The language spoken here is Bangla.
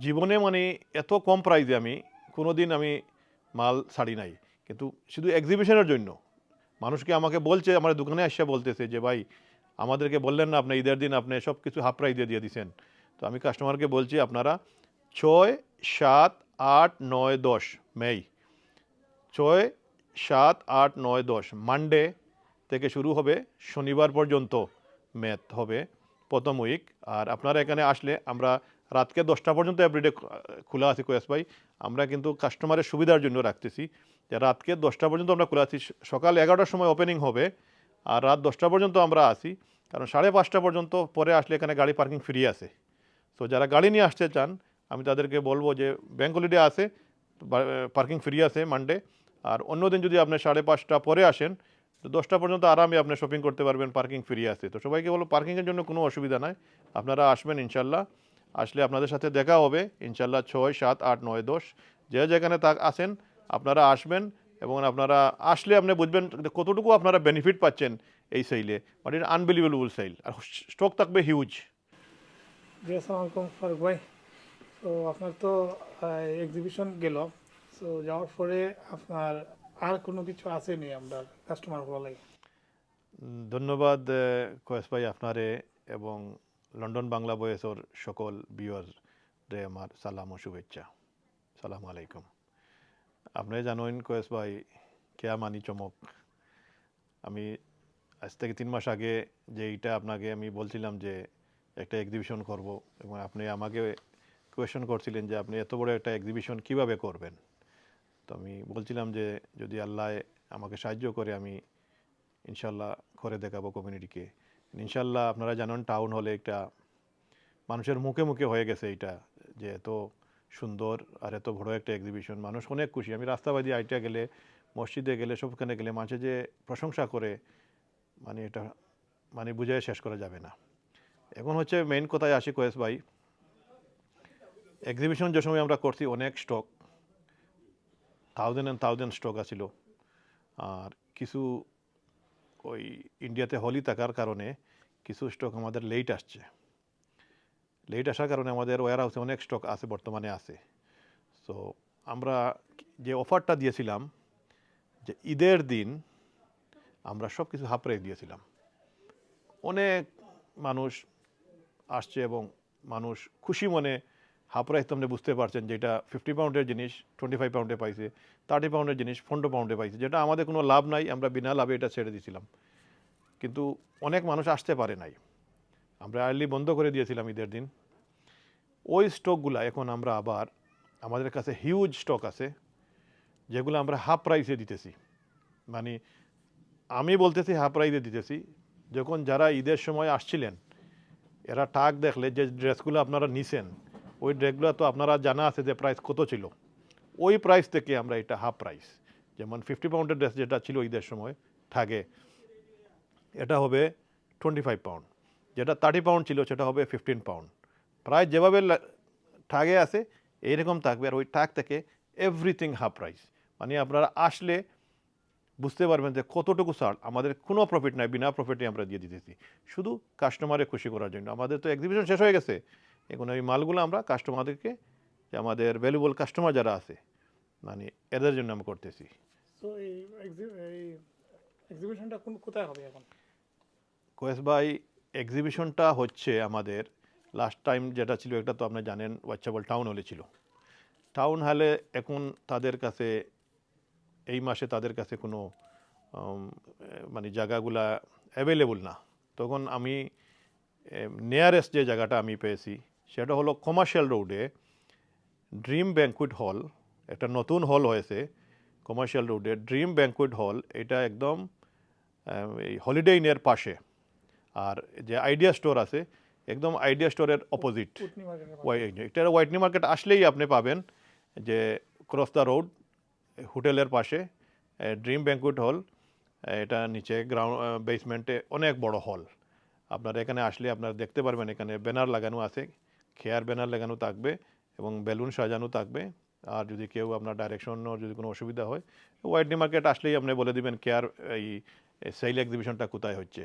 জীবনে মানে এত কম প্রাইজে আমি কোনো দিন আমি মাল ছাড়ি নাই। কিন্তু শুধু এক্সিবিশনের জন্য। মানুষকে আমাকে বলছে, আমার দোকানে আসছে বলতেছে যে, ভাই, আমাদেরকে বললেন না আপনি, ঈদের দিন আপনি সব কিছু হাফ প্রাইজে দিয়ে দিয়েছেন তো আমি কাস্টমারকে বলছি, আপনারা ছয়, সাত, আট, নয়, দশ মেই ছয়, সাত, আট, নয়, দশ মানডে থেকে শুরু হবে, শনিবার পর্যন্ত ম্যাথ হবে প্রথম উইক আর আপনারা এখানে আসলে আমরা রাতকে দশটা পর্যন্ত এভরিডে খোলা আছে কয়েস ভাই। আমরা কিন্তু কাস্টমারের সুবিধার জন্য রাখতেছি। যে রাতকে দশটা পর্যন্ত আমরা খোলা আছি। সকাল এগারোটার সময় ওপেনিং হবে আর রাত দশটা পর্যন্ত আমরা আসি কারণ সাড়ে পাঁচটা পর্যন্ত পরে আসলে এখানে গাড়ি পার্কিং ফ্রি আছে। তো যারা গাড়ি নিয়ে আসতে চান, আমি তাদেরকে বলব যে ব্যাঙ্ক হলিডে আছে পার্কিং ফ্রি আছে মানডে আর অন্যদিন যদি আপনি সাড়ে পাঁচটা পরে আসেন, তো দশটা পর্যন্ত আরামে আপনি শপিং করতে পারবেন পার্কিং ফ্রি আছে। তো সবাইকে বলব পার্কিংয়ের জন্য কোনো অসুবিধা নাই। আপনারা আসবেন ইনশাল্লাহ আসলে আপনাদের সাথে দেখা হবে ইনশাল্লাহ ছয় সাত আট নয় দশ। যে যেখানে তা আসেন আপনারা আসবেন এবং আপনারা আসলে আপনি বুঝবেন কতটুকু আপনারা বেনিফিট পাচ্ছেন এই সেলে বাট এটা আনবিলিভেবল সেল আর স্টক থাকবে হিউজ জি আসসালামু আলাইকুম ফারুক ভাই। তো আপনার তো এক্সিবিশন গেল। তো যাওয়ার পরে আপনার আর কোনো কিছু আসেনি আমরা কাস্টমার লাগে ধন্যবাদ কয়েস ভাই আপনারে এবং লন্ডন বাংলা বয়েসর সকল বিয়ররে আমার সালাম ও শুভেচ্ছা। সালাম আলাইকুম। আপনি জানেন কয়েস ভাই, কেয়া মানি চমক। আমি আজ থেকে তিন মাস আগে যে এইটা আপনাকে আমি বলছিলাম যে একটা এক্সিবিশন করব এবং আপনি আমাকে কোয়েশন করছিলেন যে আপনি এত বড় একটা এক্সিবিশন কীভাবে করবেন? তো আমি বলছিলাম যে যদি আল্লাহ আমাকে সাহায্য করে, আমি ইনশাল্লাহ করে দেখাবো কমিউনিটিকে ইনশাল্লাহ আপনারা জানেন টাউন হলে একটা মানুষের মুখে মুখে হয়ে গেছে এটা যে এত সুন্দর আর এত বড় একটা এক্সিবিশন মানুষ অনেক খুশি। আমি রাস্তাবাদী আইটা গেলে, মসজিদে গেলে, সবখানে গেলে মাঝে যে প্রশংসা করে মানে এটা মানে বুঝাই শেষ করা যাবে না। এখন হচ্ছে মেইন কথায় আসি কয়েস ভাই। এক্সিবিশন যে সময় আমরা করছি, অনেক stock thousand and thousand stock আছিল। আর কিছু ওই ইন্ডিয়াতে হলি থাকার কারণে কিছু স্টক আমাদের লেট আসছে। লেট আসার কারণে আমাদের ওয়ার হাউসে অনেক স্টক আছে, বর্তমানে আছে। সো আমরা যে অফারটা দিয়েছিলাম, যে ঈদের দিন আমরা সব কিছু হাফ প্রাইস দিয়েছিলাম। অনেক মানুষ আসছে এবং মানুষ খুশি মনে হাফ প্রাইস তো আপনি বুঝতে পারছেন যেটা ফিফটি পাউন্ডের জিনিস টোয়েন্টি ফাইভ পাউন্ডে পাইছে থার্টি পাউন্ডের জিনিস, পনেরো পাউন্ডে পাইছে, যেটা আমাদের কোনো লাভ নাই, আমরা বিনা লাভে এটা ছেড়ে দিয়েছিলাম। কিন্তু অনেক মানুষ আসতে পারে নাই। আমরা আর্লি বন্ধ করে দিয়েছিলাম ঈদের দিন। ওই স্টকগুলা এখন আমরা আবার আমাদের কাছে হিউজ স্টক আছে, যেগুলো আমরা হাফ প্রাইসে দিতেছি। মানে আমি বলতেছি হাফ প্রাইসে দিতেছি। যখন যারা ঈদের সময় আসছিলেন, এরা টাক দেখলে যে ড্রেসগুলো আপনারা নিছেন, ওই ড্রেসগুলো তো আপনারা জানা আছে যে প্রাইস কত ছিল। ওই প্রাইস থেকে আমরা এটা হাফ প্রাইস যেমন ফিফটি পাউন্ডের ড্রেস যেটা ছিল ঈদের সময় থাকে এটা হবে টোয়েন্টি ফাইভ পাউন্ড যেটা থার্টি পাউন্ড ছিল, সেটা হবে ফিফটিন পাউন্ড প্রায় যেভাবে ঠাগে আছে, এইরকম থাকবে। আর ওই টাক থেকে এভরিথিং হাফ প্রাইস মানে আপনারা আসলে বুঝতে পারবেন যে কতটুকু ছাড় আমাদের কোনো প্রফিট নাই, বিনা প্রফিটে আমরা দিয়ে দিতেছি। শুধু কাস্টমারে খুশি করার জন্য। আমাদের তো এক্সিবিশন শেষ হয়ে গেছে। এখন ওই মালগুলো আমরা কাস্টমারদেরকে যে আমাদের ভ্যালুবল কাস্টমার যারা আছে মানে এদের জন্য আমি করতেছি। তো এই এক্সিবিশনটা কোথায় হবে এখন? কোয়েস ভাই এক্সিবিশনটা হচ্ছে আমাদের। লাস্ট টাইম যেটা ছিল এটা তো আপনি জানেন ওয়াচ্চাবল টাউন হলে ছিল। টাউন হলে এখন তাদের কাছে, এই মাসে তাদের কাছে কোনো মানে জায়গাগুলা অ্যাভেলেবল না। তখন আমি নিয়ারেস্ট যে জায়গাটা আমি পেয়েছি, সেটা হলো কমার্শিয়াল রোডে ড্রিম ব্যাঙ্কুইট হল একটা নতুন হল হয়েছে কমার্শিয়াল রোডে ড্রিম ব্যাঙ্কুইট হল এটা একদম এই হলিডে ইনের পাশে। আর যে আইডিয়া স্টোর আছে একদম আইডিয়া স্টোরের অপোজিট এটা হোয়াইটনি মার্কেট আসলেই আপনি পাবেন যে ক্রস দ্য রোড হোটেলের পাশে ড্রিম ব্যাঙ্কুইট হল এটা নিচে গ্রাউন্ড বেসমেন্টে অনেক বড় হল আপনারা এখানে আসলে আপনারা দেখতে পারবেন এখানে ব্যানার লাগানো আছে খেয়ার ব্যানার লাগানো থাকবে এবং বেলুন সাজানো থাকবে। আর যদি কেউ আপনার ডাইরেকশন যদি কোনো অসুবিধা হয় হোয়াইটনি মার্কেট আসলেই আপনি বলে দিবেন কেয়ার এই সেল এক্সিবিশনটা কোথায় হচ্ছে?